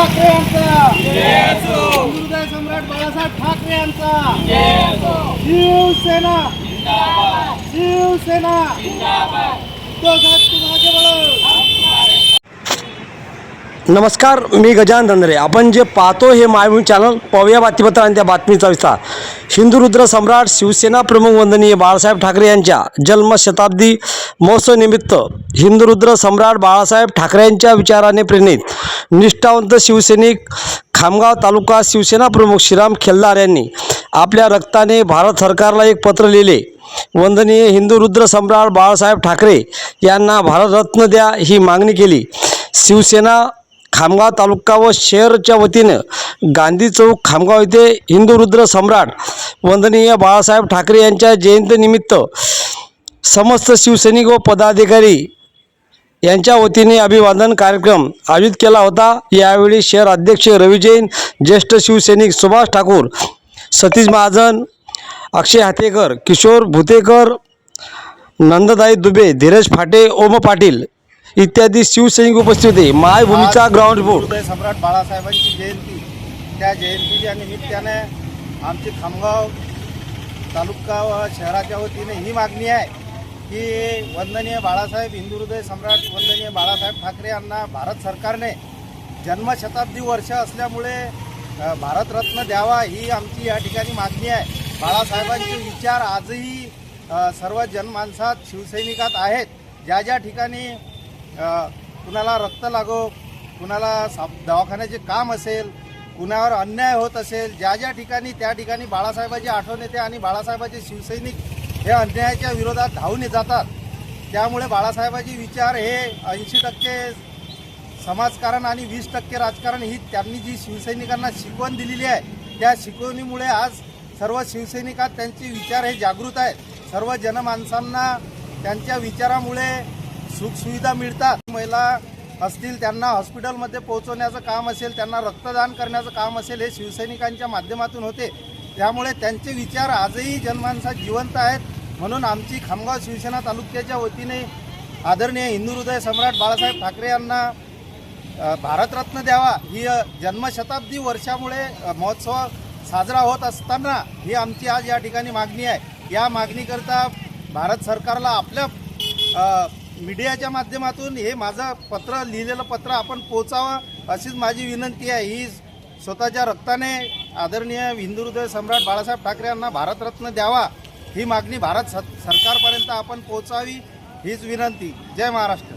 ठाकरे ठाकरे शिवसेना. नमस्कार मी गजान धनरे. अपन जे पहतो ये मायभूमि चैनल पाहूया बीपत्र बीच त्या बातमीचा विस्तार. सम्राट शिवसेना प्रमुख वंदनीय बाहब ठाकरे जन्म जन्मशताब्दी महोत्सवनिमित्त हिंदुरुद्र सम्राट बाळासाहेब ठाकरे यांच्या विचाराने प्रेरित निष्ठावंत शिवसैनिक खामगाव तालुका शिवसेना प्रमुख श्रीराम खेलदार यांनी आपल्या रक्ताने भारत सरकारला एक पत्र लिहिले. वंदनीय हिंदुरुद्र सम्राट बाळासाहेब ठाकरे यांना भारतरत्न द्या ही मागणी केली. शिवसेना खामगाव तालुका व शहरच्या वतीनं गांधी चौक खामगाव येथे हिंदू रुद्र सम्राट वंदनीय बाळासाहेब ठाकरे यांच्या जयंतीनिमित्त समस्त शिवसैनिक व पदाधिकारी यांच्या वतीने अभिवादन कार्यक्रम आयोजित केला होता. यावेळी शहर अध्यक्ष रवी जैन ज्येष्ठ शिवसैनिक सुभाष ठाकूर सतीश महाजन अक्षय हातेकर किशोर भुतेकर नंददाई दुबे धीरज फाटे ओम पाटील इत्यादी शिवसैनिक उपस्थित होते. मायभूमीचा ग्राउंड रिपोर्ट सम्राट बाळासाहेबांची जयंती. त्या जयंतीच्या निमित्ताने आमची खामगाव तालुका व शहराच्या वतीने ही मागणी आहे. की वंदनीय बाळासाहेब हिंदुहृदय सम्राट वंदनीय बाळासाहेब ठाकरे यांना भारत सरकारने जन्मशताब्दी वर्ष असल्यामुळे भारतरत्न द्यावा ही आमची या ठिकाणी मागणी आहे. बाळासाहेबांचे विचार आजही सर्व जनमानसात शिवसैनिकात आहेत. ज्या ज्या ठिकाणी कुणाला रक्त लागो कुणाला साप दवाखान्याचे काम असेल कुणावर अन्याय होत असेल ज्या ज्या ठिकाणी त्या ठिकाणी बाळासाहेबाची आठवण येते आणि बाळासाहेबाचे शिवसैनिक हे अन्यायाच्या विरोधात धावून जातात. त्यामुळे बाळासाहेबांचे विचार हे ऐंशी टक्के समाजकारण आणि वीस टक्के राजकारण ही त्यांनी जी शिवसैनिकांना शिकवण दिलेली आहे त्या शिकवणीमुळे आज सर्व शिवसैनिकात त्यांचे विचार हे जागृत आहेत. सर्व जनमानसांना त्यांच्या विचारामुळे सुखसुविधा मिळतात. महिला असतील त्यांना हॉस्पिटलमध्ये पोहोचवण्याचं काम असेल त्यांना रक्तदान करण्याचं काम असेल हे शिवसैनिकांच्या माध्यमातून होते. त्यामुळे त्यांचे विचार आजही जनमानसात जिवंत आहेत म्हणून आमची खामगाव शिवसेना तालुक्याच्या वतीने आदरणीय हिंदू हृदय सम्राट बाळासाहेब ठाकरे यांना भारतरत्न द्यावा ही जन्मशताब्दी वर्षामुळे महोत्सव साजरा होत असताना ही आमची आज या ठिकाणी मागणी आहे. या मागणीकरता भारत सरकारला आपल्या मीडियाच्या माध्यमातून हे माझं पत्र लिहिलेलं पत्र आपण पोचावं अशीच माझी विनंती आहे. ही स्वतःच्या रक्ताने आदरणीय हिंदुहृदय सम्राट बाळासाहेब ठाकरे यांना भारतरत्न द्यावा ही मागणी भारत सरकारपर्यंत आपण पोहोचावी हीच विनंती. जय महाराष्ट्र.